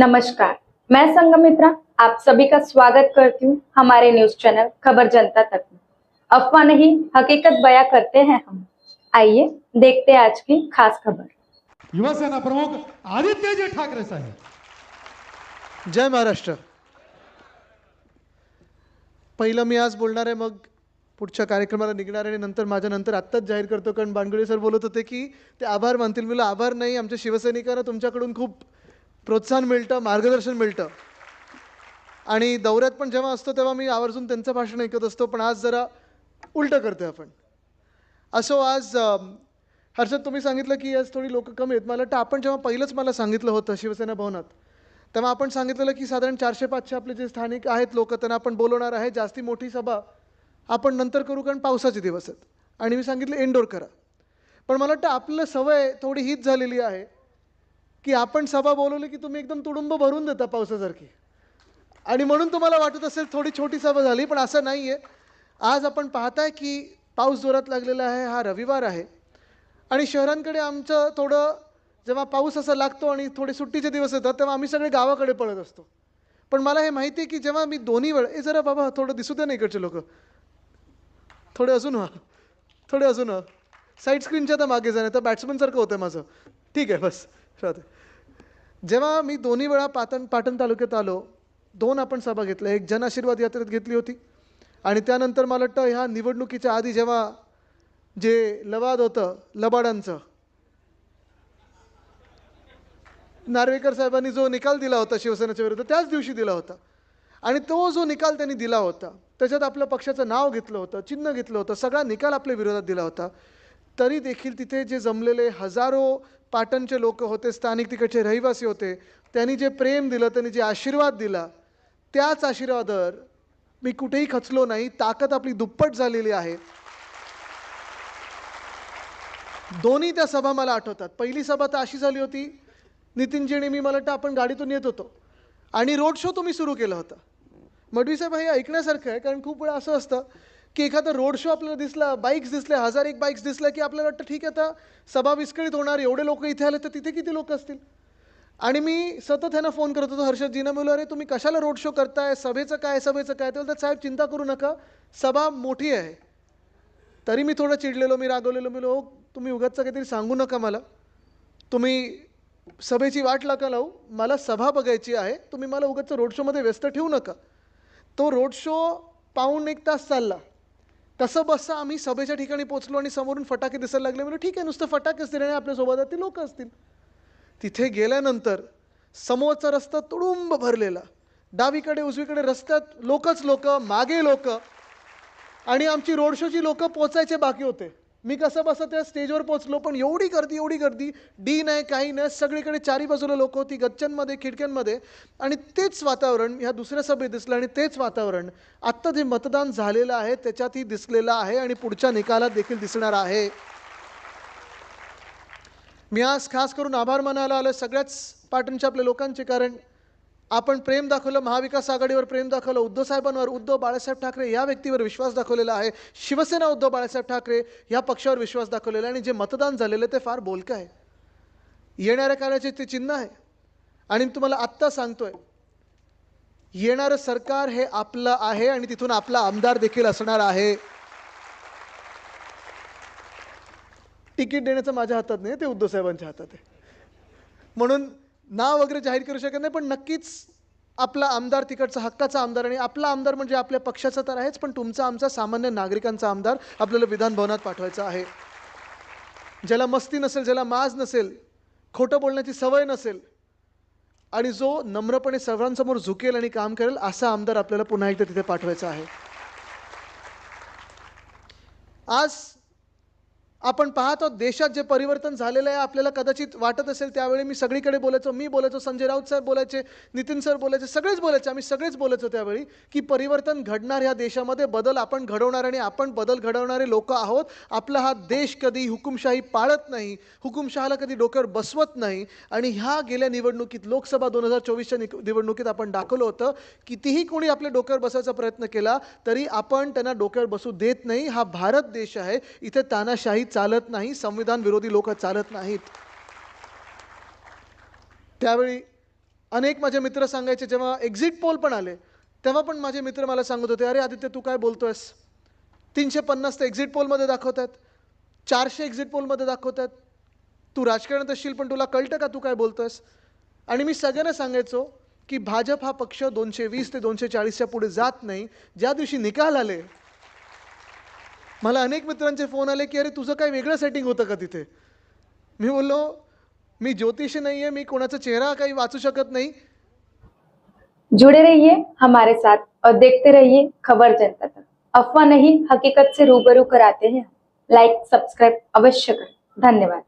नमस्कार मैं संगमित्रा आप सभी का स्वागत करती हूँ हमारे न्यूज चैनल खबर जनता तक में। अफवाह नहीं हकीकत बयां करते हैं हम। आइए देखते हैं आज की खास खबर। युवासेना प्रमुख आदित्यजी ठाकरे साहेब। जय महाराष्ट्र। पहिलं मी आज बोलणार आहे मग पुढच्या कार्यक्रमाला निघणार आहे आणि नंतर माझ्या नंतर आत्ताच जाहीर करतो कारण बानगुडे सर बोलत होते की ते आभार मानतील. मला आभार नाही आमच्या शिवसैनिकांना तुमच्याकडून खूप प्रोत्साहन मिळतं मार्गदर्शन मिळतं. आणि दौऱ्यात पण जेव्हा असतो तेव्हा मी आवर्जून त्यांचं भाषण ऐकत असतो पण आज जरा उलटं करतोय आपण. असो आज हर्षद तुम्ही सांगितलं की आज थोडी लोक कमी आहेत. मला वाटतं आपण जेव्हा पहिलंच मला सांगितलं होतं शिवसेना भवनात तेव्हा आपण सांगितलेलं की साधारण चारशे पाचशे आपले जे स्थानिक आहेत लोक त्यांना आपण बोलवणार आहे. जास्ती मोठी सभा आपण नंतर करू कारण पावसाचे दिवस आहेत. आणि मी सांगितलं इनडोर करा. पण मला वाटतं आपलं सवय थोडी हीच झालेली आहे. की आपण सभा बोलवली की तुम्ही एकदम तुडुंब भरून देता पावसासारखी. आणि म्हणून तुम्हाला वाटत असेल थोडी छोटी सभा झाली पण असं नाही आहे आज आपण पाहताय की पाऊस जोरात लागलेला आहे हा रविवार आहे. आणि शहरांकडे आमचं थोडं जेव्हा पाऊस असा लागतो आणि थोडे सुट्टीचे दिवस येतात तेव्हा आम्ही सगळे गावाकडे पळत असतो. पण मला हे माहिती आहे की जेव्हा मी दोन्ही वेळ ए जरा बाबा थोडं दिसू द्या ना इकडचे लोक. थोडे अजून व्हा. थोडे अजून व्हा. साईड स्क्रीनच्या तर मागे जाणे तर बॅट्समनसारखं होतं माझं. ठीक आहे बस. राहते. जेव्हा मी दोन्ही वेळा पाटण पाटण तालुक्यात आलो दोन आपण सभा घेतल्या. एक जन आशीर्वाद यात्रेत घेतली होती. आणि त्यानंतर मला वाटतं ह्या निवडणुकीच्या आधी जेव्हा जे लवाद होतं लबाडांचं नार्वेकर साहेबांनी जो निकाल दिला होता शिवसेनेच्या विरुद्ध त्याच दिवशी दिला होता. आणि तो जो निकाल त्यांनी दिला होता त्याच्यात आपल्या पक्षाचं नाव घेतलं होतं चिन्ह घेतलं होतं सगळा निकाल आपल्या विरोधात दिला होता. तरी देखील तिथे जे जमलेले हजारो पाटणचे लोक होते स्थानिक तिकडचे रहिवासी होते त्यांनी जे प्रेम दिलं त्यांनी जे आशीर्वाद दिला त्याच आशीर्वादावर मी कुठेही खचलो नाही ताकद आपली दुप्पट झालेली आहे. दोन्ही त्या सभा मला आठवतात. पहिली सभा तर अशी झाली होती नितीनजी आणि मी मला वाटतं आपण गाडीतून येत होतो. आणि रोड शो तुम्ही सुरू केला होता. मडवी साहेब हे ऐकण्यासारखं आहे कारण खूप वेळा असं असतं की एखादा रोड शो आपल्याला दिसला बाईक्स दिसल्या हजार एक बाईक्स दिसल्या की आपल्याला वाटतं ठीक आहे आता सभा विस्कळीत होणार एवढे लोक इथे आले तर तिथे किती लोक असतील? आणि मी सतत ह्यांना फोन करत होतो हर्षदजीना म्हणलो अरे तुम्ही कशाला रोड शो करताय? सभेचं काय सभेचं काय? तर साहेब चिंता करू नका सभा मोठी आहे. तरी मी थोडं चिडलेलो मी रागवलेलो मी हो तुम्ही उगाचचं काहीतरी सांगू नका मला. तुम्ही सभेची वाट नका लावू. मला सभा बघायची आहे. तुम्ही मला उगतचं रोड शोमध्ये व्यस्त ठेवू नका. तो रोड शो पाहून एक तास चालला. तसं बसं आम्ही सभेच्या ठिकाणी पोचलो आणि समोरून फटाके दिसायला लागले. म्हणजे ठीक आहे नुसतं फटाके असतील आणि आपल्यासोबत ते लोक असतील. तिथे गेल्यानंतर समोरचा रस्ता तुडुंब भरलेला. डावीकडे उजवीकडे रस्त्यात लोकच लोक मागे लोक आणि आमची रोड शोची लोक पोचायचे बाकी होते. मी कसं बसं त्या स्टेजवर पोचलो पण एवढी गर्दी एवढी गर्दी डी नाही काही नाही सगळीकडे चारी बाजूला लोक होती गच्च्यांमध्ये खिडक्यांमध्ये. आणि तेच वातावरण ह्या दुसऱ्या सभेत दिसलं आणि तेच वातावरण आत्ता जे मतदान झालेलं आहे त्याच्यातही दिसलेलं आहे आणि पुढच्या निकालात देखील दिसणार आहे. मी आज खास करून आभार मानायला आलो सगळ्याच पाटणच्या आपल्या लोकांचे कारण आपण प्रेम दाखवलं महाविकास आघाडीवर प्रेम दाखवलं उद्धव साहेबांवर उद्धव बाळासाहेब ठाकरे या व्यक्तीवर विश्वास दाखवलेला आहे. शिवसेना उद्धव बाळासाहेब ठाकरे या पक्षावर विश्वास दाखवलेला आहे आणि जे मतदान झालेलं आहे ते फार बोलकं आहे. येणाऱ्या काळाचे ते चिन्ह आहे. आणि मी तुम्हाला आत्ता सांगतोय येणारं सरकार हे आपलं आहे आणि तिथून आपला आमदार देखील असणार आहे. तिकीट देण्याचं माझ्या हातात नाही ते उद्धव साहेबांच्या हातात आहे. म्हणून नाव वगैरे जाहीर करू शकत नाही पण नक्कीच आपला आमदार तिकडचा हक्काचा आमदार आणि आपला आमदार म्हणजे आपल्या पक्षाचा तर आहेच पण तुमचा आमचा सामान्य नागरिकांचा आमदार आपल्याला विधानभवनात पाठवायचा आहे. ज्याला मस्ती नसेल ज्याला माज नसेल खोटं बोलण्याची सवय नसेल आणि जो नम्रपणे सर्वांसमोर झुकेल आणि काम करेल असा आमदार आपल्याला पुन्हा एकदा तिथे पाठवायचा आहे. आज आपण पाहतो देशात जे परिवर्तन झालेलं आहे आपल्याला कदाचित वाटत असेल त्यावेळी मी सगळीकडे बोलायचो मी बोलायचो संजय राऊत साहेब बोलायचे नितीन सर बोलायचे सगळेच बोलायचे आम्ही सगळेच बोलायचो त्यावेळी की परिवर्तन घडणार ह्या देशामध्ये बदल आपण घडवणार आणि आपण बदल घडवणारे लोक आहोत. आपला हा देश कधी हुकुमशाही पाळत नाही हुकुमशहाला कधी डोक्यावर बसवत नाही आणि ह्या गेल्या निवडणुकीत लोकसभा दोन हजार चोवीसच्या निवडणुकीत आपण दाखवलं होतं कितीही कोणी आपल्या डोक्यावर बसायचा प्रयत्न केला तरी आपण त्यांना डोक्यावर बसू देत नाही. हा भारत देश आहे इथे तानाशाही चालत नाही संविधान विरोधी लोक चालत नाहीत. त्यावेळी अनेक माझे मित्र सांगायचे जेव्हा एक्झिट पोल पण आले तेव्हा पण माझे मित्र मला सांगत होते अरे आदित्य तू काय बोलतोयस? तीनशे पन्नास तर एक्झिट पोलमध्ये दाखवत आहेत चारशे एक्झिट पोलमध्ये दाखवत आहेत तू राजकारणात असशील पण तुला कळतं का तू काय बोलतोयस? आणि मी सगळ्यांना सांगायचो की भाजप हा पक्ष दोनशे वीस ते दोनशे चाळीसच्या पुढे जात नाही. ज्या दिवशी निकाल आले मला अनेक मित्रांचे फोन आले की अरे तुझं काय वेगळं सेटिंग होतं का तिथे? मी बोललो मी ज्योतिष नाही आहे मी कोणाचा चेहरा काही वाचू शकत नाही. जुड़े रहिए हमारे साथ और देखते रहिए खबर जनता तक। अफवाह नहीं हकीकत से रूबरू कराते हैं। लाइक सब्सक्राइब अवश्य करें। धन्यवाद।